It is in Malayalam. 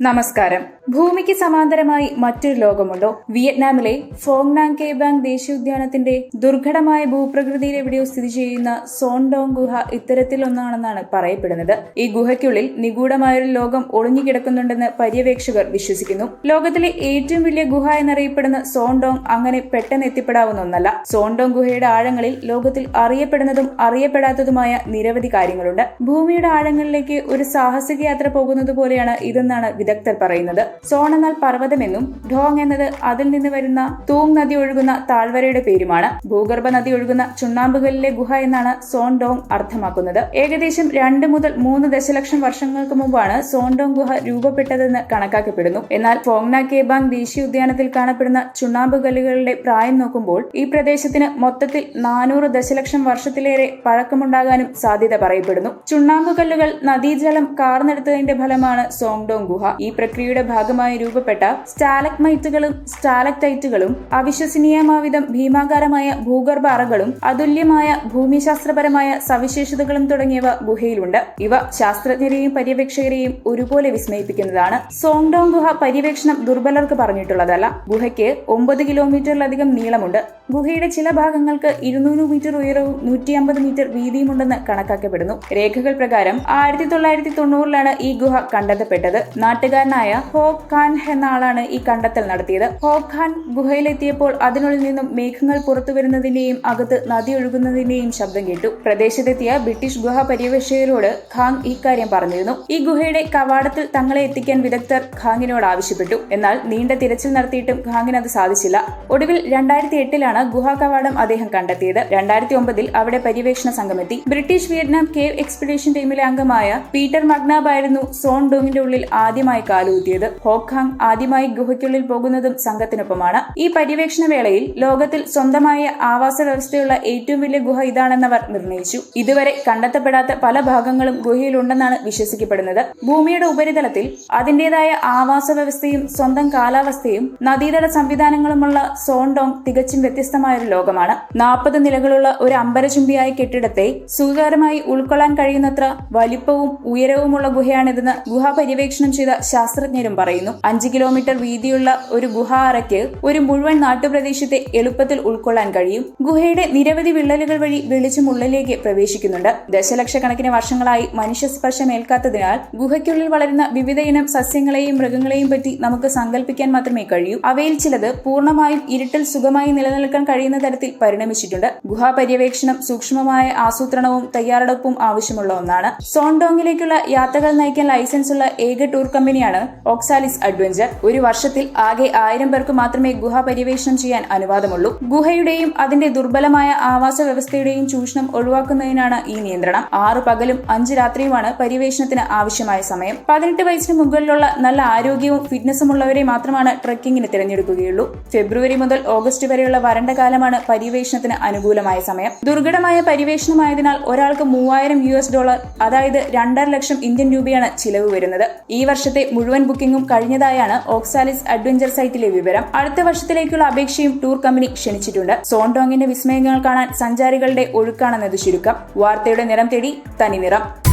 നമസ്കാരം. ഭൂമിക്ക് സമാന്തരമായി മറ്റൊരു ലോകമുണ്ടോ? വിയറ്റ്നാമിലെ ഫോങ്നാങ് കെ ബാങ് ദേശീയോദ്യാനത്തിന്റെ ദുർഘടമായ ഭൂപ്രകൃതിയിൽ എവിടെയോ സ്ഥിതി ചെയ്യുന്ന സോൺഡോങ് ഗുഹ ഇത്തരത്തിലൊന്നാണെന്നാണ് പറയപ്പെടുന്നത്. ഈ ഗുഹയ്ക്കുള്ളിൽ നിഗൂഢമായൊരു ലോകം ഒളിഞ്ഞുകിടക്കുന്നുണ്ടെന്ന് പര്യവേക്ഷകർ വിശ്വസിക്കുന്നു. ലോകത്തിലെ ഏറ്റവും വലിയ ഗുഹ എന്നറിയപ്പെടുന്ന സോൺഡോങ് അങ്ങനെ പെട്ടെന്ന് എത്തിപ്പെടാവുന്ന ഒന്നല്ല. സോൺഡോങ് ഗുഹയുടെ ആഴങ്ങളിൽ ലോകത്തിൽ അറിയപ്പെടുന്നതും അറിയപ്പെടാത്തതുമായ നിരവധി കാര്യങ്ങളുണ്ട്. ഭൂമിയുടെ ആഴങ്ങളിലേക്ക് ഒരു സാഹസിക യാത്ര പോകുന്നത് പോലെയാണ് ഇതെന്നാണ് വിദഗ്ധർ പറയുന്നത്. സോൺ എന്നാൽ പർവതമെന്നും ഢോങ് എന്നത് അതിൽ നിന്ന് വരുന്ന തൂങ് നദി ഒഴുകുന്ന താഴ്വരയുടെ പേരുമാണ്. ഭൂഗർഭ നദി ഒഴുകുന്ന ചുണ്ണാമ്പുകളിലെ ഗുഹ എന്നാണ് സോൺ ഡോങ് അർത്ഥമാക്കുന്നത്. ഏകദേശം രണ്ട് മുതൽ മൂന്ന് ദശലക്ഷം വർഷങ്ങൾക്ക് മുമ്പാണ് സോൺഡോങ് ഗുഹ രൂപപ്പെട്ടതെന്ന് കണക്കാക്കപ്പെടുന്നു. എന്നാൽ ഫോങ്ന കേബാങ് ദേശീയ ഉദ്യാനത്തിൽ കാണപ്പെടുന്ന ചുണ്ണാമ്പുകല്ലുകളുടെ പ്രായം നോക്കുമ്പോൾ ഈ പ്രദേശത്തിന് മൊത്തത്തിൽ നാനൂറ് ദശലക്ഷം വർഷത്തിലേറെ പഴക്കമുണ്ടാകാനും സാധ്യത പറയപ്പെടുന്നു. ചുണ്ണാമ്പുകല്ലുകൾ നദീജലം കാർന്നെടുത്തതിന്റെ ഫലമാണ് സോങ്ഡോങ് ഗുഹ. ഈ പ്രക്രിയയുടെ ഭാഗമായി രൂപപ്പെട്ട സ്റ്റാലക്മൈറ്റുകളും സ്റ്റാലക്ടൈറ്റുകളും അവിശ്വസനീയമാവിധം ഭീമാകാരമായ ഭൂഗർഭ അറകളും അതുല്യമായ ഭൂമിശാസ്ത്രപരമായ സവിശേഷതകളും തുടങ്ങിയവ ഗുഹയിലുണ്ട്. ഇവ ശാസ്ത്രജ്ഞരെയും പര്യവേക്ഷകരെയും ഒരുപോലെ വിസ്മയിപ്പിക്കുന്നതാണ്. സോങ്ഡോങ് ഗുഹ പര്യവേക്ഷണം ദുർബലർക്ക് പറഞ്ഞിട്ടുള്ളതല്ല. ഗുഹയ്ക്ക് ഒമ്പത് കിലോമീറ്ററിലധികം നീളമുണ്ട്. ഗുഹയുടെ ചില ഭാഗങ്ങൾക്ക് ഇരുന്നൂറ് മീറ്റർ ഉയരവും നൂറ്റി അമ്പത് മീറ്റർ വീതിയുമുണ്ടെന്ന് കണക്കാക്കപ്പെടുന്നു. രേഖകൾ പ്രകാരം ആയിരത്തി തൊള്ളായിരത്തി തൊണ്ണൂറിലാണ് ഈ ഗുഹ കണ്ടെത്തപ്പെട്ടത്. നാട്ടുകാരനായ ഹോബ് ഖാൻ എന്ന ആളാണ് ഈ കണ്ടെത്തൽ നടത്തിയത്. ഹോബ് ഗുഹയിലെത്തിയപ്പോൾ അതിനുള്ളിൽ നിന്നും മേഘങ്ങൾ പുറത്തു വരുന്നതിന്റെയും അകത്ത് നദി ഒഴുകുന്നതിന്റെയും ശബ്ദം കേട്ടു. പ്രദേശത്തെത്തിയ ബ്രിട്ടീഷ് ഗുഹ പര്യവേക്ഷകരോട് ഖാങ് ഇക്കാര്യം പറഞ്ഞിരുന്നു. ഈ ഗുഹയുടെ കവാടത്തിൽ തങ്ങളെ എത്തിക്കാൻ വിദഗ്ധർ ഖാങ്ങിനോട് ആവശ്യപ്പെട്ടു. എന്നാൽ നീണ്ട തിരച്ചിൽ നടത്തിയിട്ടും ഖാങ്ങിന് അത് സാധിച്ചില്ല. ഒടുവിൽ രണ്ടായിരത്തി എട്ടിലാണ് ഗുഹാ കവാടം അദ്ദേഹം കണ്ടെത്തിയത്. രണ്ടായിരത്തി ഒമ്പതിൽ അവിടെ പര്യവേക്ഷണ സംഘമെത്തി. ബ്രിട്ടീഷ് വിയറ്റ്നാം കേവ് എക്സ്പെഡീഷൻ ടീമിലെ അംഗമായ പീറ്റർ മഗ്നാബ് ആയിരുന്നു സോൺ ഡോങ്ങിന്റെ ഉള്ളിൽ ആദ്യമായി കാലുകുത്തിയത്. ഹോക്കാങ് ആദ്യമായി ഗുഹയ്ക്കുള്ളിൽ പോകുന്നതും സംഘത്തിനൊപ്പമാണ്. ഈ പര്യവേക്ഷണ വേളയിൽ ലോകത്തിൽ സ്വന്തമായ ആവാസ വ്യവസ്ഥയുള്ള ഏറ്റവും വലിയ ഗുഹ ഇതാണെന്നവർ നിർണയിച്ചു. ഇതുവരെ കണ്ടെത്തപ്പെടാത്ത പല ഭാഗങ്ങളും ഗുഹയിലുണ്ടെന്നാണ് വിശ്വസിക്കപ്പെടുന്നത്. ഭൂമിയുടെ ഉപരിതലത്തിൽ അതിന്റേതായ ആവാസ വ്യവസ്ഥയും സ്വന്തം കാലാവസ്ഥയും നദീതട സംവിധാനങ്ങളുമുള്ള സോൺഡോങ് തികച്ചും വ്യത്യസ്തമായ ഒരു ലോകമാണ്. നാൽപ്പത് നിലകളുള്ള ഒരു അമ്പരചുംബിയായ കെട്ടിടത്തെ സുഖകരമായി ഉൾക്കൊള്ളാൻ കഴിയുന്നത്ര വലിപ്പവും ഉയരവുമുള്ള ഗുഹയാണിതെന്ന് ഗുഹ പര്യവേക്ഷണം ചെയ്ത ശാസ്ത്രജ്ഞരും പറയുന്നു. അഞ്ച് കിലോമീറ്റർ വീതിയുള്ള ഒരു ഗുഹ അറയ്ക്ക് ഒരു മുഴുവൻ നാട്ടുപ്രദേശത്തെ എളുപ്പത്തിൽ ഉൾക്കൊള്ളാൻ കഴിയും. ഗുഹയുടെ നിരവധി വിള്ളലുകൾ വഴി വെളിച്ചം ഉള്ളിലേക്ക് പ്രവേശിക്കുന്നുണ്ട്. ദശലക്ഷക്കണക്കിന് വർഷങ്ങളായി മനുഷ്യസ്പർശമേൽക്കാത്തതിനാൽ ഗുഹയ്ക്കുള്ളിൽ വളരുന്ന വിവിധയിനം സസ്യങ്ങളെയും മൃഗങ്ങളെയും പറ്റി നമുക്ക് സങ്കല്പിക്കാൻ മാത്രമേ കഴിയൂ. അവയിൽ ചിലത് പൂർണമായും ഇരുട്ടിൽ സുഖമായി നിലനിൽക്കാൻ കഴിയുന്ന തരത്തിൽ പരിണമിച്ചിട്ടുണ്ട്. ഗുഹാ പര്യവേക്ഷണം സൂക്ഷ്മമായ ആസൂത്രണവും തയ്യാറെടുപ്പും ആവശ്യമുള്ള ഒന്നാണ്. സോൺഡോങ്ങിലേക്കുള്ള യാത്രകൾ നയിക്കാൻ ലൈസൻസ് ഉള്ള ഏക ടൂർ കമ്പനിയാണ് ഓക്സാലിസ് അഡ്വഞ്ചർ ഒരു വർഷത്തിൽ ആകെ ആയിരം പേർക്ക് മാത്രമേ ഗുഹ പര്യവേഷണം ചെയ്യാൻ അനുവാദമുള്ളൂ. ഗുഹയുടെയും അതിന്റെ ദുർബലമായ ആവാസ വ്യവസ്ഥയുടെയും ചൂഷണം ഒഴിവാക്കുന്നതിനാണ് ഈ നിയന്ത്രണം. ആറ് പകലും അഞ്ച് രാത്രിയുമാണ് പര്യവേഷണത്തിന് ആവശ്യമായ സമയം. പതിനെട്ട് വയസ്സിന് മുകളിലുള്ള നല്ല ആരോഗ്യവും ഫിറ്റ്നസും ഉള്ളവരെ മാത്രമാണ് ട്രക്കിങ്ങിന് തിരഞ്ഞെടുക്കുകയുള്ളൂ. ഫെബ്രുവരി മുതൽ ഓഗസ്റ്റ് വരെയുള്ള വരണ്ട കാലമാണ് പര്യവേഷണത്തിന് അനുകൂലമായ സമയം. ദുർഘടമായ പര്യവേഷണമായതിനാൽ ഒരാൾക്ക് മൂവായിരം യു ഡോളർ അതായത് രണ്ടര ലക്ഷം ഇന്ത്യൻ രൂപയാണ് ചിലവ് വരുന്നത്. ഈ വർഷത്തെ മുഴുവൻ ബുക്കിംഗും കഴിഞ്ഞതായാണ് ഓക്സാലിസ് അഡ്വഞ്ചർ സൈറ്റിലെ വിവരം. അടുത്ത വർഷത്തിലേക്കുള്ള അപേക്ഷയും ടൂർ കമ്പനി ക്ഷണിച്ചിട്ടുണ്ട്. സോൺടോങ്ങിന്റെ വിസ്മയങ്ങൾ കാണാൻ സഞ്ചാരികളുടെ ഒഴുക്കാണെന്നത് ചുരുക്കം. വാർത്തയുടെ നിറം തേടി തനി നിറം.